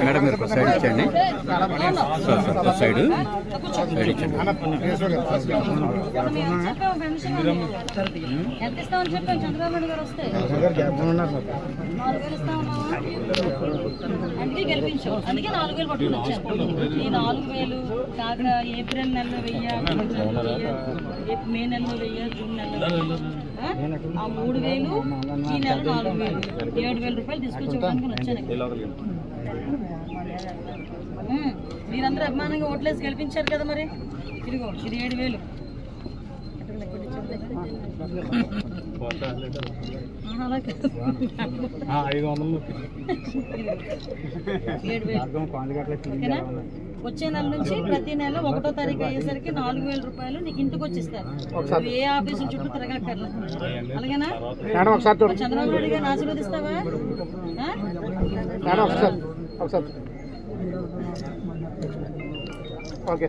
Madam మీరు side ఇచ్చండి sir sir side side ఇచ్చండి అందుకే నాలుగు వేలు పట్టుకుని ఈ నాలుగు వేలు కాక ఏప్రిల్ నెలలో వెయ్యి మే నెలలో వెయ్యి జూన్ నెలలో ఆ? మూడు వేలు ఈ నెల నాలుగు వేలు. ఏడు వేల రూపాయలు తీసుకొచ్చి ఇవ్వడానికి వచ్చాను మీరందరూ అభిమానంగా ఓట్లేసి గెలిపించారు కదా మరి? ఇదిగో ఇది ఏడు వేలు. ఐదు వందలు. ఏడు వేలు. వచ్చే నెల నుంచి ప్రతి నెల ఒకటో తారీఖు అయ్యేసరికి నాలుగు వేల రూపాయలు నీకు ఇంటికి వచ్చిస్తారు. నువ్వు ఏ ఆఫీసు చుట్టూ తిరగక్కర్లా. అలాగేనా? మేడం ఒకసారి చూడు. చంద్రబాబు నాయుడు గారిని ఆశీర్వదిస్తావా? ఓకే.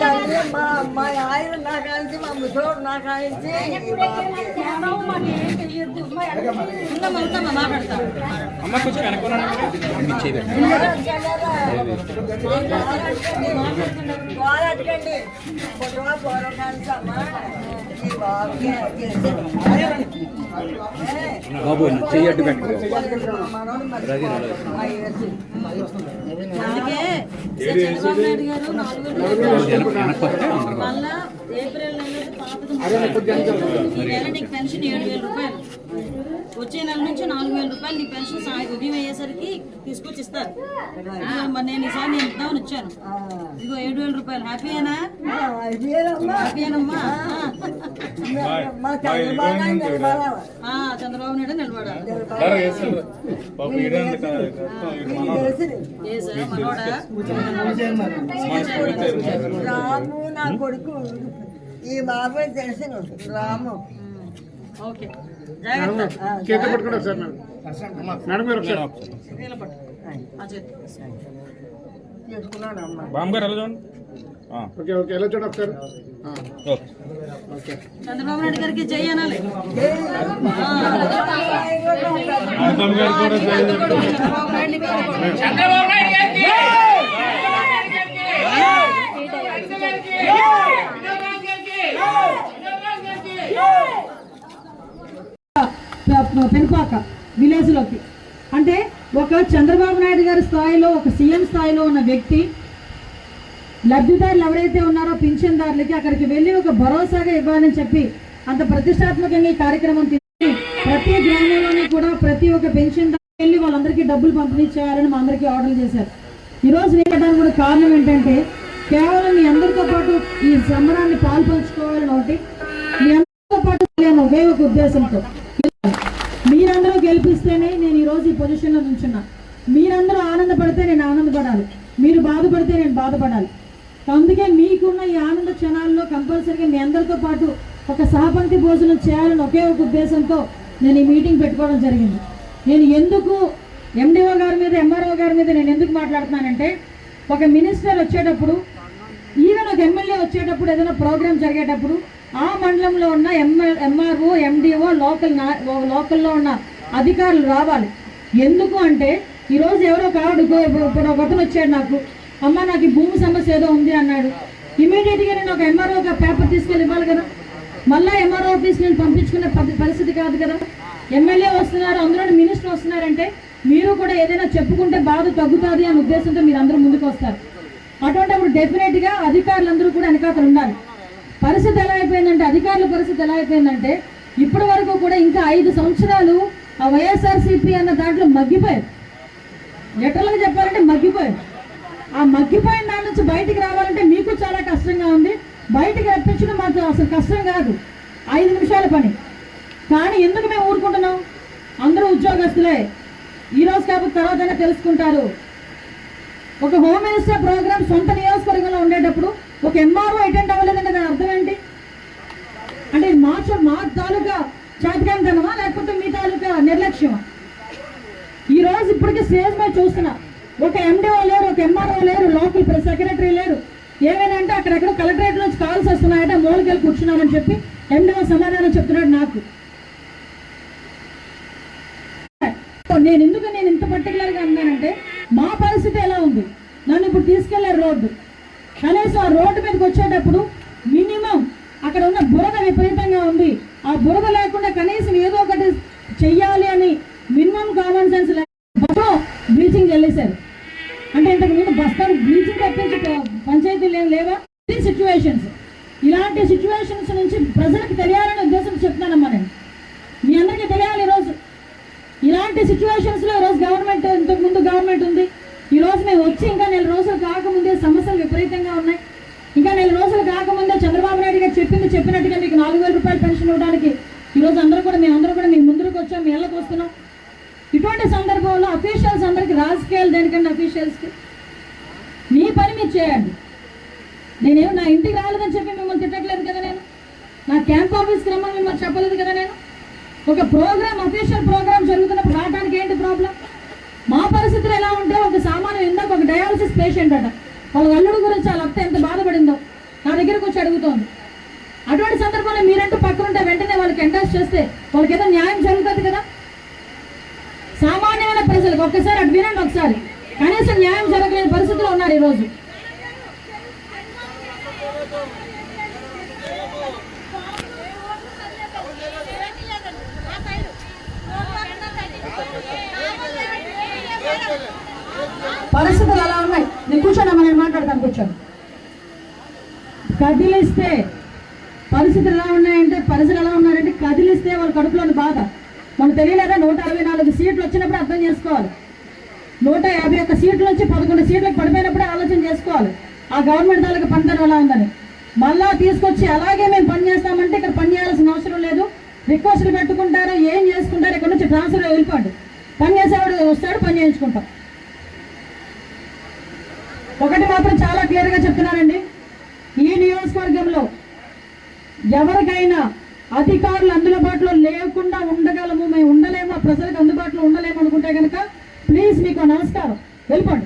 మా మా ఆయన నా కాంచి మా ముసలోడు నా కాంచి ఉందమ్మా ఉందమ్మా మాట్లాడతా గోడట్టుకండి పొడవ గోడ కాంచమ్మా ఈ బాబుకి బాబు చెయ్యట్టు పెట్టుకో మనోడు మరి అయ్యేసి. అందుకే చంద్రబాబు నాయుడు గారు నాలుగు ఏప్రిల్ నెలలో పాతది ఈ నెల నీకు పెన్షన్ ఏడు వేల రూపాయలు. వచ్చే నెల నుంచి నాలుగు వేల రూపాయలు నీ పెన్షన్ సాయ ఉదయం అయ్యేసరికి తీసుకొచ్చి ఇస్తారు మరి నేను ఈసారి నేను ఇద్దామని వచ్చాను. ఇదిగో ఏడు వేల రూపాయలు. హ్యాపీయేనా. హ్యాపీయేనమ్మా చంద్రబాబు నాయుడు నిలబడాలి. రాము నా కొడుకు. ఈ బాబాయ్ తెలిసిన రాము. ఓకే. చేతి పట్టుకోండి ఒకసారి మేడం మీరు ఒకసారి. బామ్మగారు ఎలా చూడండి? ఓకే ఓకే ఎలా చూడండి ఒకసారి? ఆ, ఓకే. చంద్రబాబు నాయుడు గారికి జై అనాలి. చంద్రబాబు నాయుడు గారికి పెనుపాక విలేజ్లోకి. అంటే ఒక చంద్రబాబు నాయుడు గారి స్థాయిలో ఒక సీఎం స్థాయిలో ఉన్న వ్యక్తి లబ్ధిదారులు ఎవరైతే ఉన్నారో పింఛన్దారులకి అక్కడికి వెళ్ళి ఒక భరోసాగా ఇవ్వాలని చెప్పి అంత ప్రతిష్టాత్మకంగా ఈ కార్యక్రమం తీసుకుని ప్రతి గ్రామంలోనూ కూడా ప్రతి ఒక్క పెన్షన్ వెళ్ళి వాళ్ళందరికీ డబ్బులు పంపిణీ చేయాలని మా అందరికీ ఆర్డర్ చేశారు. ఈరోజు రోజు కూడా కారణం ఏంటంటే కేవలం మీ అందరితో పాటు ఈ సంబరాన్ని పాల్పంచుకోవాలని ఒకటి మీ అందరితో పాటు లేని ఒకే ఒక ఉద్దేశంతో. గెలిపిస్తేనే నేను ఈరోజు ఈ పొజిషన్లో నుంచున్నా. మీరందరూ ఆనందపడితే నేను ఆనందపడాలి. మీరు బాధపడితే నేను బాధపడాలి. అందుకే మీకున్న ఈ ఆనంద క్షణాల్లో కంపల్సరీగా మీ అందరితో పాటు ఒక సహపంక్తి భోజనం చేయాలని ఒకే ఒక ఉద్దేశంతో నేను ఈ మీటింగ్ పెట్టుకోవడం జరిగింది. నేను ఎందుకు ఎండిఓ గారి మీద ఎంఆర్ఓ గారి మీద నేను ఎందుకు మాట్లాడుతున్నానంటే ఒక మినిస్టర్ వచ్చేటప్పుడు ఈవెన్ ఒక ఎమ్మెల్యే వచ్చేటప్పుడు ఏదైనా ప్రోగ్రామ్ జరిగేటప్పుడు ఆ మండలంలో ఉన్న ఎంఎల్ ఎంఆర్ఓ ఎండిఓ లోకల్ నా- లోకల్లో ఉన్న అధికారులు రావాలి. ఎందుకు అంటే ఈరోజు ఎవరో కావడు ఇప్పుడు ఒక వచ్చాడు నాకు. అమ్మ నాకు ఈ భూమి సమస్య ఏదో ఉంది అన్నాడు. ఇమీడియట్గా నేను ఒక ఎంఆర్ఓ పేపర్ తీసుకెళ్ళి ఇవ్వాలి కదా. మళ్ళా ఎంఆర్ఓ ఆఫీస్ నేను పంపించుకునే పరిస్థితి కాదు కదా. ఎమ్మెల్యే వస్తున్నారు అందులో మినిస్టర్ వస్తున్నారంటే మీరు కూడా ఏదైనా చెప్పుకుంటే బాధ తగ్గుతుంది అనే ఉద్దేశంతో మీరు అందరూ ముందుకు వస్తారు. అటువంటిప్పుడు డెఫినెట్గా అధికారులందరూ కూడా వెనకాతలు ఉండాలి. పరిస్థితి ఎలా అయిపోయిందంటే అధికారుల పరిస్థితి ఎలా అయిపోయిందంటే ఇప్పటి వరకు కూడా ఇంకా ఐదు సంవత్సరాలు ఆ వైఎస్ఆర్సీపీ అన్న దాంట్లో మగ్గిపోయారు. లిటరల్గా చెప్పాలంటే మగ్గిపోయారు. ఆ మగ్గిపోయిన దాని నుంచి బయటికి రావాలంటే మీకు చాలా కష్టంగా ఉంది. బయటికి రప్పించడం మాకు అసలు కష్టం కాదు. ఐదు నిమిషాల పని. కానీ ఎందుకు మేము ఊరుకుంటున్నాం? అందరూ ఉద్యోగస్తులే. ఈరోజు రోజు కాకపోతే తెలుసుకుంటారు. ఒక హోమ్ మినిస్టర్ ప్రోగ్రామ్ సొంత నియోజకవర్గంలో ఉండేటప్పుడు ఒక ఎంఆర్ఓ అటెండ్ అవ్వలేదంటే దాని అర్థం ఏంటి? అంటే ఇది మా మా తాలూకా చేతకాంతనమా లేకపోతే మీ తాలూకా నిర్లక్ష్యమా? ఈ రోజు ఇప్పటికీ స్టేజ్ మీద చూస్తున్నా. ఒక ఎండిఓ లేరు ఒక ఎంఆర్ఓ లేరు లోకల్ ప్రెస్ సెక్రటరీ లేరు. ఏమైనా అంటే అక్కడెక్కడ కలెక్టరేట్ నుంచి కాల్స్ వస్తున్నాయట మూలకెళ్ళి కూర్చున్నామని చెప్పి ఎండిఓ సమాధానం చెప్తున్నాడు నాకు. నేను ఎందుకు నేను ఇంత పర్టికులర్గా అన్నానంటే మా పరిస్థితి ఎలా ఉంది? నన్ను ఇప్పుడు తీసుకెళ్ళారు రోడ్డు. కనీసం ఆ రోడ్డు మీదకి వచ్చేటప్పుడు మినిమం అక్కడ ఉన్న బురద విపరీతంగా ఉంది. ఆ బురద లేకుండా కనీసం ఏదో ఒకటి చెయ్యాలి అని మినిమం కామన్ సెన్స్ లేకపోతే బ్లీచింగ్ వెళ్ళేశారు. అంటే ఇంతకు ముందు బస్తాలు బ్లీచింగ్ తప్పించి ప- పంచాయతీలు లేవా? ఇది సిచ్యువేషన్స్ ఇలాంటి సిచ్యువేషన్స్ నుంచి ప్రజలకు తెలియాలనే ఉద్దేశం చెప్తున్నానమ్మా నేను. మీ అందరికీ తెలియాలి ఈరోజు. ఇలాంటి సిచ్యువేషన్స్లో ఈరోజు గవర్నమెంట్ ఇంతకు ముందు గవర్నమెంట్ ఉంది. ఈ రోజు మేము వచ్చి ఇంకా నెల రోజులు కాకముందే సమస్యలు విపరీతంగా ఉన్నాయి. ఇంకా నెల రోజులు కాకముందే చంద్రబాబు నాయుడు గారు చెప్పింది చెప్పినట్టుగా మీకు నాలుగు వేల రూపాయలు పెన్షన్ ఇవ్వడానికి ఈ రోజు అందరూ కూడా మేము అందరూ కూడా మీ ముందుకు వచ్చాం మీ ఇళ్ళకి వస్తున్నాం. ఇటువంటి సందర్భంలో అఫీషియల్స్ అందరికీ రాజకీయాలు దేనికంటే అఫీషియల్స్కి మీ పని మీరు చేయండి. నేనేం నా ఇంటికి రాలేదని చెప్పి మిమ్మల్ని తిట్టట్లేదు కదా నేను? నా క్యాంప్ ఆఫీస్కి రమ్మని మిమ్మల్ని చెప్పలేదు కదా నేను? ఒక ప్రోగ్రామ్ అఫీషియల్ ప్రోగ్రామ్ జరుగుతున్నప్పుడు రావడానికి ఏంటి ప్రాబ్లం మా పరిస్థితులు ఎలా ఉంటే ఒక సామాన్యం ఇందాక ఒక డయాలసిస్ పేషెంట్ అట. వాళ్ళ అల్లుడు గురించి వాళ్ళ అత్త ఎంత బాధపడిందో నా దగ్గరకు వచ్చి అడుగుతోంది. అటువంటి సందర్భంలో మీరంటూ పక్కనుంటే వెంటనే వాళ్ళకి ఎండాస్ చేస్తే వాళ్ళకి ఏదో న్యాయం జరుగుతుంది కదా? సామాన్యమైన ప్రజలకు ఒక్కసారి అటు వినండి ఒకసారి. కనీసం న్యాయం జరగలేని పరిస్థితిలో ఉన్నారు ఈరోజు. పరిస్థితులు అలా ఉన్నాయి. నేను కూర్చోండి మనం నేను మాట్లాడతాను కూర్చోండి. కదిలిస్తే పరిస్థితులు ఎలా ఉన్నాయంటే పరిస్థితులు ఎలా ఉన్నారంటే కదిలిస్తే వాళ్ళ కడుపులోని బాధ. మనకు తెలియలేదా? నూట అరవై నాలుగు సీట్లు వచ్చినప్పుడు అర్థం చేసుకోవాలి. నూట యాభై ఒక్క సీట్లు వచ్చి పదకొండు సీట్లకు పడిపోయినప్పుడే ఆలోచన చేసుకోవాలి. ఆ గవర్నమెంట్ తాలూకు పనితనం ఎలా ఉందని. మళ్ళా తీసుకొచ్చి అలాగే మేము పని చేస్తామంటే ఇక్కడ పని చేయాల్సిన అవసరం లేదు. రిక్వెస్ట్లు పెట్టుకుంటారు ఏం చేసుకుంటారు ఇక్కడ నుంచి ట్రాన్స్ఫర్ వెళ్ళిపోండి. పని చేసేవాడు వస్తాడు పని చేయించుకుంటాం. ఒకటి మాత్రం చాలా క్లియర్గా చెప్తున్నానండి. ఈ నియోజకవర్గంలో ఎవరికైనా అధికారులు అందుబాటులో లేకుండా ఉండగలము మేము ఉండలేము ప్రజలకు అందుబాటులో ఉండలేము అనుకుంటే కనుక ప్లీజ్ మీకు నమస్కారం. వెళ్ళిపోండి.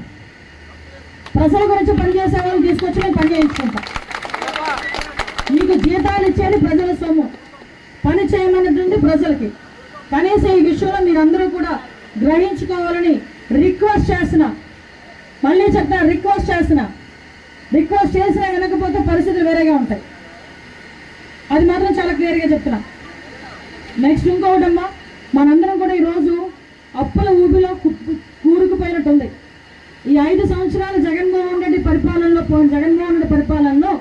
ప్రజల గురించి పనిచేసే వాళ్ళు తీసుకొచ్చి మేము పని చేయించుకుంటాం. మీకు జీతాలు ఇచ్చేది ప్రజల సొమ్ము. పని చేయమన్నటువంటి ప్రజలకి. కనీసం ఈ విషయంలో మీరందరూ కూడా గ్రహించుకోవాలని రిక్వెస్ట్ చేసిన మళ్ళీ చెప్తా రిక్వెస్ట్ చేసిన. రిక్వెస్ట్ చేసినా వినకపోతే పరిస్థితులు వేరేగా ఉంటాయి. అది మాత్రం చాలా క్లియర్గా చెప్తున్నా. నెక్స్ట్ ఇంకొకటమ్మా మనందరం కూడా ఈరోజు అప్పుల ఊబిలో కు- కూరుకుపోయినట్టుంది ఈ ఐదు సంవత్సరాలు జగన్మోహన్ రెడ్డి పరిపాలనలో పో- జగన్మోహన్ రెడ్డి పరిపాలనలో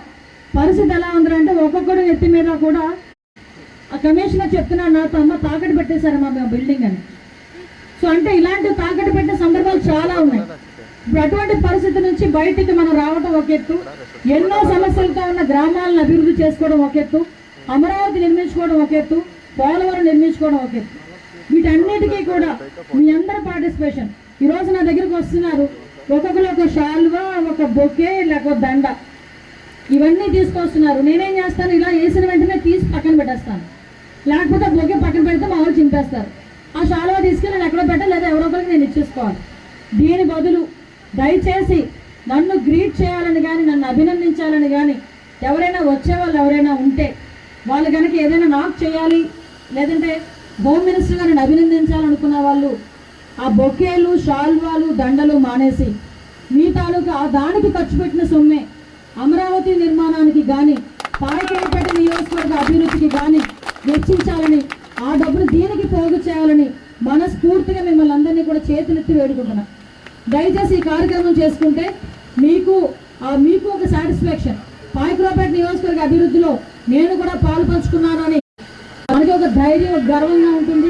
పరిస్థితి ఎలా ఉందంటే ఒక్కొక్కడు ఎత్తి మీద కూడా ఆ కమిషనర్ చెప్తున్నా నాతో అమ్మ తాకట్టు పెట్టేశారు మా బిల్డింగ్ అని. సో అంటే ఇలాంటి తాకట్టు పెట్టే సందర్భాలు చాలా ఉన్నాయి. ఇప్పుడు అటువంటి పరిస్థితి నుంచి బయటికి మనం రావటం ఒక ఎత్తు. ఎన్నో సమస్యలతో ఉన్న గ్రామాలను అభివృద్ధి చేసుకోవడం ఒక ఎత్తు. అమరావతి నిర్మించుకోవడం ఒక ఎత్తు పోలవరం నిర్మించుకోవడం ఒక ఎత్తు. వీటన్నిటికీ కూడా మీ అందరి పార్టిసిపేషన్. ఈరోజు నా దగ్గరకు వస్తున్నారు. ఒక్కొక్కరు ఒక షాల్వా ఒక బొకే లేక దండ. ఇవన్నీ తీసుకొస్తున్నారు. నేనేం చేస్తాను? ఇలా వేసిన వెంటనే తీసి పక్కన పెట్టేస్తాను. లేకపోతే బొకే పక్కన పెడితే మా వాళ్ళు చింపేస్తారు. ఆ శాలువా తీసుకెళ్ళి నేను ఎక్కడో పెట్టా లేదా ఎవరో ఒకరికి నేను ఇచ్చేసుకోవాలి. దీని బదులు దయచేసి నన్ను గ్రీట్ చేయాలని కానీ నన్ను అభినందించాలని కానీ ఎవరైనా వచ్చే వాళ్ళు ఎవరైనా ఉంటే వాళ్ళు కనుక ఏదైనా నాకు చేయాలి లేదంటే హోమ్ మినిస్టర్ గారిని అభినందించాలనుకున్న వాళ్ళు ఆ బొకేలు షాల్వాలు దండలు మానేసి మీ తాలూకా ఆ దానికి ఖర్చు పెట్టిన సొమ్మే అమరావతి నిర్మాణానికి కానీ పాయకేపేట నియోజకవర్గ అభివృద్ధికి కానీ వెచ్చించాలని ఆ డబ్బును దీనికి పోగు చేయాలని మనస్ఫూర్తిగా మిమ్మల్ని అందరినీ కూడా చేతులెత్తి వేడుకుంటున్నా. దయచేసి ఈ కార్యక్రమం చేసుకుంటే మీకు ఆ మీకు ఒక సాటిస్ఫాక్షన్ పాయకురాపేట నియోజకవర్గ అభివృద్ధిలో నేను కూడా పాలు పంచుకున్నాను అని మనకి ఒక ధైర్యం ఒక గర్వంగా ఉంటుంది.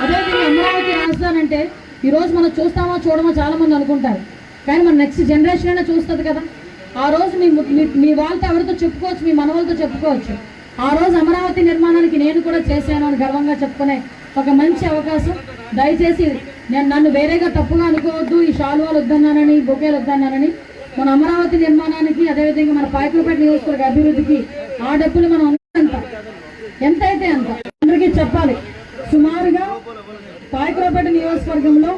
అదేవిధంగా అమరావతి రాజధాని అంటే ఈరోజు మనం చూస్తామో చూడమో చాలా మంది అనుకుంటారు. కానీ మన నెక్స్ట్ జనరేషన్ అయినా చూస్తుంది కదా. ఆ రోజు మీ మీ- వాళ్ళతో ఎవరితో చెప్పుకోవచ్చు మీ మనవాళ్ళతో చెప్పుకోవచ్చు. ఆ రోజు అమరావతి నిర్మాణానికి నేను కూడా చేశాను అని గర్వంగా చెప్పుకునే ఒక మంచి అవకాశం. దయచేసి నేను నన్ను వేరేగా తప్పుగా అనుకోవద్దు. ఈ షాల్వాలు వద్దన్నానని బొకేలు వద్దన్నానని. మన అమరావతి నిర్మాణానికి అదేవిధంగా మన పాయకులపేట నియోజకవర్గ అభివృద్ధికి ఆ డబ్బులు మనం ఎంత ఎంతైతే అంత అందరికీ చెప్పాలి. సుమారుగా పాయకులపేట నియోజకవర్గంలో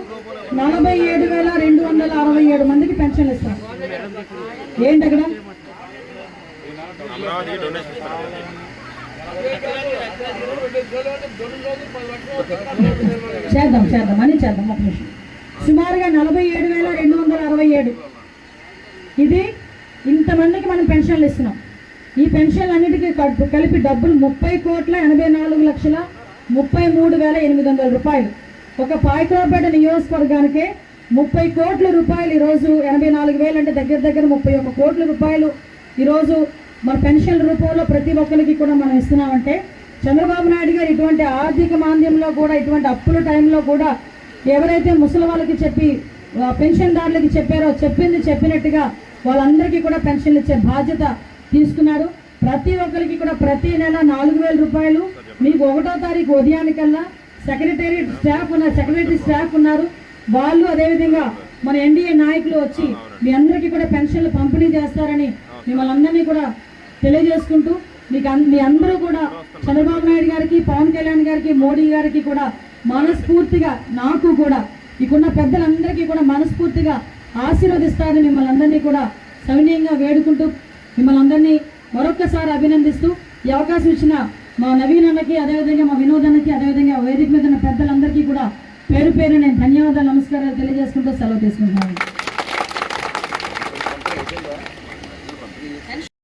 నలభై ఏడు వేల రెండు వందల అరవై ఏడు మందికి పెన్షన్లు ఇస్తాం. ఏంటి అక్కడ? చేద్దాం చేద్దాం అని చేద్దాం ఒక నిమిషం. సుమారుగా నలభై ఏడు వేల రెండు వందల అరవై ఏడు. ఇది ఇంతమందికి మనం పెన్షన్లు ఇస్తున్నాం. ఈ పెన్షన్లు అన్నిటికీ కలిపి డబ్బులు ముప్పై కోట్ల ఎనభై నాలుగు లక్షల ముప్పై మూడు వేల ఎనిమిది వందల రూపాయలు. ఒక పాయకురాపేట నియోజకవర్గానికే ముప్పై కోట్ల రూపాయలు ఈరోజు ఎనభై నాలుగు వేలు అంటే దగ్గర దగ్గర ముప్పై ఒక కోట్ల రూపాయలు ఈరోజు మన పెన్షన్ రూపంలో ప్రతి ఒక్కరికి కూడా మనం ఇస్తున్నామంటే చంద్రబాబు నాయుడు గారు ఇటువంటి ఆర్థిక మాంద్యంలో కూడా ఇటువంటి అప్పుల టైంలో కూడా ఎవరైతే ముసలి వాళ్ళకి చెప్పి పెన్షన్దారులకి చెప్పారో చెప్పింది చెప్పినట్టుగా వాళ్ళందరికీ కూడా పెన్షన్లు ఇచ్చే బాధ్యత తీసుకున్నారు. ప్రతి ఒక్కరికి కూడా ప్రతి నెల నాలుగు వేల రూపాయలు. మీకు ఒకటో తారీఖు ఉదయానికల్లా సెక్రటరీ స్టాఫ్ ఉన్నారు సెక్రటరీ స్టాఫ్ ఉన్నారు. వాళ్ళు అదేవిధంగా మన ఎన్డీఏ నాయకులు వచ్చి మీ అందరికీ కూడా పెన్షన్లు పంపిణీ చేస్తారని మిమ్మల్ని అందరినీ కూడా తెలియజేసుకుంటూ మీకు మీ అందరూ కూడా చంద్రబాబు నాయుడు గారికి పవన్ కళ్యాణ్ గారికి మోడీ గారికి కూడా మనస్ఫూర్తిగా నాకు కూడా ఇకున్న పెద్దలందరికీ కూడా మనస్ఫూర్తిగా ఆశీర్వదిస్తారని మిమ్మల్ని అందరినీ కూడా సవినీయంగా వేడుకుంటూ మిమ్మల్ని అందరినీ మరొక్కసారి అభినందిస్తూ ఈ అవకాశం ఇచ్చిన మా నవీన్ అన్నకి అదేవిధంగా మా వినోద్ అన్నకి అదేవిధంగా వేదిక మీద ఉన్న పెద్దలందరికీ కూడా పేరు పేరు నేను ధన్యవాదాలు నమస్కారాలు తెలియజేసుకుంటూ సెలవు తీసుకుంటున్నాను.